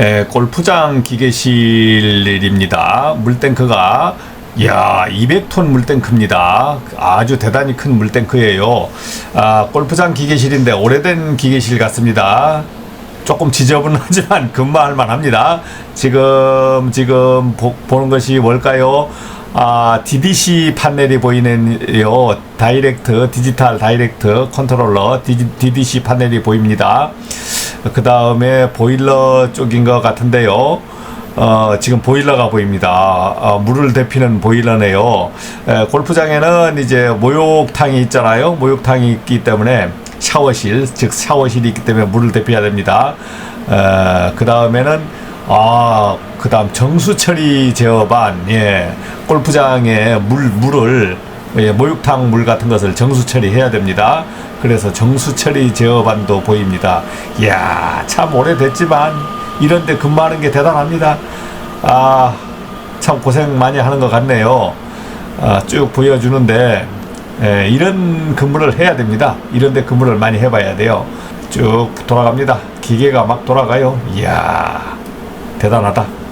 에, 골프장 기계실입니다. 물탱크가 야 200톤 물탱크입니다. 아주 대단히 큰 물탱크예요. 아, 골프장 기계실인데 오래된 기계실 같습니다. 조금 지저분하지만 근무할 만합니다. 지금 지금 보, 보는 것이 뭘까요? 아, DDC 판넬이 보이네요. 다이렉트 디지털 다이렉트 컨트롤러 DDC 판넬이 보입니다. 그 다음에 보일러 쪽인 것 같은데요. 어, 지금 보일러가 보입니다. 어, 물을 데피는 보일러네요. 에, 골프장에는 이제 목욕탕이 있잖아요. 목욕탕이 있기 때문에 샤워실, 즉 샤워실이 있기 때문에 물을 데펴야 됩니다. 그 다음에는 아, 그 다음 정수처리 제어반, 예, 골프장에 물, 물을, 예, 목욕탕 물 같은 것을 정수 처리해야 됩니다. 그래서 정수 처리 제어반도 보입니다. 이야, 참 오래됐지만, 이런데 근무하는 게 대단합니다. 아, 참 고생 많이 하는 것 같네요. 아, 쭉 보여주는데, 예, 이런 근무를 해야 됩니다. 이런데 근무를 많이 해봐야 돼요. 쭉 돌아갑니다. 기계가 막 돌아가요. 이야, 대단하다.